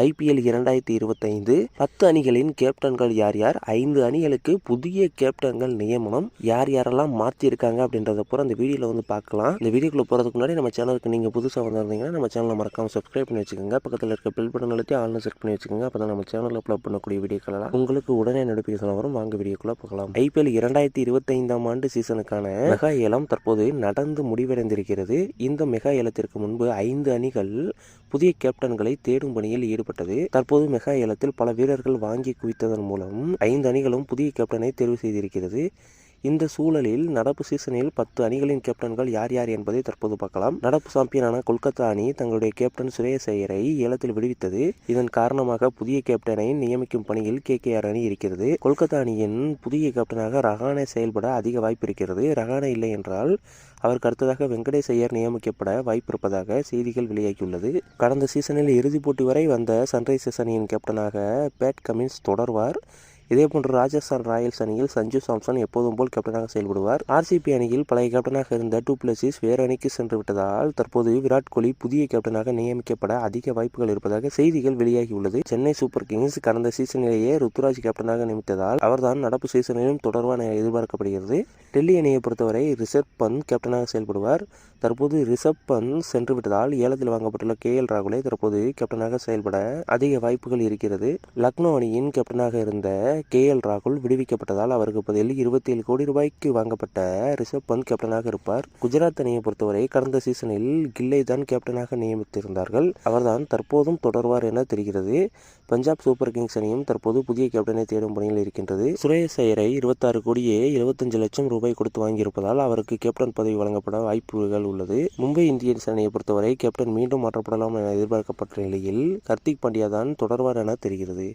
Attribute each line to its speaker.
Speaker 1: IPL இரண்டாயிரத்தி இருபத்தைந்து பத்து அணிகளின் கேப்டன்கள் யார் யார்? ஐந்து அணிகளுக்கு புதிய கேப்டன்கள் நியமனம் யார் யாரெல்லாம் மாற்றிருக்காங்க அப்படின்றத பூரா அந்த வீடியோவில் வந்து பார்க்கலாம். இந்த வீடியோக்குள்ள போகிறதுக்கு முன்னாடி நம்ம சேனலுக்கு நீங்கள் புதுசாக வந்திருந்தீங்கன்னா நம்ம சேனலை மறக்காமல் சப்ஸ்கிரைப் பண்ணி வச்சுக்கோங்க. பக்கத்தில் இருக்க பில் பட்டன் அழுத்தி ஆள்னு செட் பண்ணி வச்சுக்கோங்க. அப்போ தான் நம்ம சேனலில் அப்லோட் பண்ணக்கூடிய வீடியோக்களெல்லாம் உங்களுக்கு உடனே நோட்டிஃபிகேஷன் வரும். வாங்க வீடியோக்குள்ள பார்க்கலாம் ஐபிஎல் இரண்டாயிரத்தி இருபத்தைந்தாம் ஆண்டு சீசனுக்கான மெகா ஏலம் தற்போது நடந்து முடிவடைந்திருக்கிறது. இந்த மெகா ஏலத்திற்கு முன்பு ஐந்து அணிகள் புதிய கேப்டன்களை தேடும் பணியில் ஈடுபட்டது. தற்போது மெகா ஏலத்தில் பல வீரர்கள் வாங்கி குவித்ததன் மூலம் ஐந்து அணிகளும் புதிய கேப்டனை தேர்வு செய்திருக்கிறது. இந்த சூழலில் நடப்பு சீசனில் பத்து அணிகளின் கேப்டன்கள் யார் யார் என்பதை தற்போது பார்க்கலாம். நடப்பு சாம்பியனான கொல்கத்தா அணி தங்களுடைய கேப்டன் சுரேஷ் ஐயரை ஏலத்தில் விடுவித்தது. இதன் காரணமாக புதிய கேப்டனை நியமிக்கும் பணியில் கே கே ஆர் அணி இருக்கிறது. கொல்கத்தா அணியின் புதிய கேப்டனாக ரஹானே செயல்பட அதிக வாய்ப்பு இருக்கிறது. ரஹானே இல்லை என்றால் அவருக்கு அடுத்ததாக வெங்கடேஷ் ஐயர் நியமிக்கப்பட வாய்ப்பு இருப்பதாக செய்திகள் வெளியாகியுள்ளது. கடந்த சீசனில் இறுதிப் போட்டி வரை வந்த சன்ரைசர்ஸ் அணியின் கேப்டனாக பேட் கமின்ஸ் தொடர்வார். இதேபோன்று ராஜஸ்தான் ராயல்ஸ் அணியில் சஞ்சு சாம்சன் எப்போதும் போல் கேப்டனாக செயல்படுவார். ஆர்சிபி அணியில் பழைய கேப்டனாக இருந்த டூ பிளஸிஸ் வேறு அணிக்கு சென்று விட்டதால் தற்போது விராட் கோலி புதிய கேப்டனாக நியமிக்கப்பட அதிக வாய்ப்புகள் இருப்பதாக செய்திகள் வெளியாகியுள்ளது. சென்னை சூப்பர் கிங்ஸ் கடந்த சீசனிலேயே ருத்துராஜ் கேப்டனாக நியமித்ததால் அவர்தான் நடப்பு சீசனிலும் தொடர்பான எதிர்பார்க்கப்படுகிறது. டெல்லி அணியை பொறுத்தவரை ரிஷப் பந்த் கேப்டனாக செயல்படுவார். தற்போது ரிஷப் பந்த் சென்று விட்டதால் ஏலத்தில் வாங்கப்பட்டுள்ள கே எல் ராகுலே தற்போது கேப்டனாக செயல்பட அதிக வாய்ப்புகள் இருக்கிறது. லக்னோ அணியின் கேப்டனாக இருந்த கே எல் ராகுல் விடுவிக்கப்பட்டதால் அவருக்கு பதில் இருபத்தி ஏழு கோடி ரூபாய்க்கு வாங்கப்பட்ட ரிஷப் பந்த் கேப்டனாக இருப்பார். குஜராத் அணியை பொறுத்தவரை கடந்த சீசனில் கில்லை தான் கேப்டனாக நியமித்திருந்தார்கள். அவர்தான் தற்போதும் தொடர்வார் என தெரிகிறது. பஞ்சாப் சூப்பர் கிங்ஸ் அணியும் தற்போது புதிய கேப்டனை தேடும் பணியில் இருக்கின்றது. சுரேஷ் ஐயரை இருபத்தாறு கோடியே இருபத்தஞ்சு லட்சம் ரூபாய் கொடுத்து வாங்கியிருப்பதால் அவருக்கு கேப்டன் பதவி வழங்கப்பட வாய்ப்புகள் உள்ளது. மும்பை இந்தியன்ஸ் அணியை பொறுத்தவரை கேப்டன் மீண்டும் மாற்றப்படலாம் என எதிர்பார்க்கப்பட்ட நிலையில் கர்த்திக் பாண்டியா தான் தொடர்வார் என தெரிகிறது.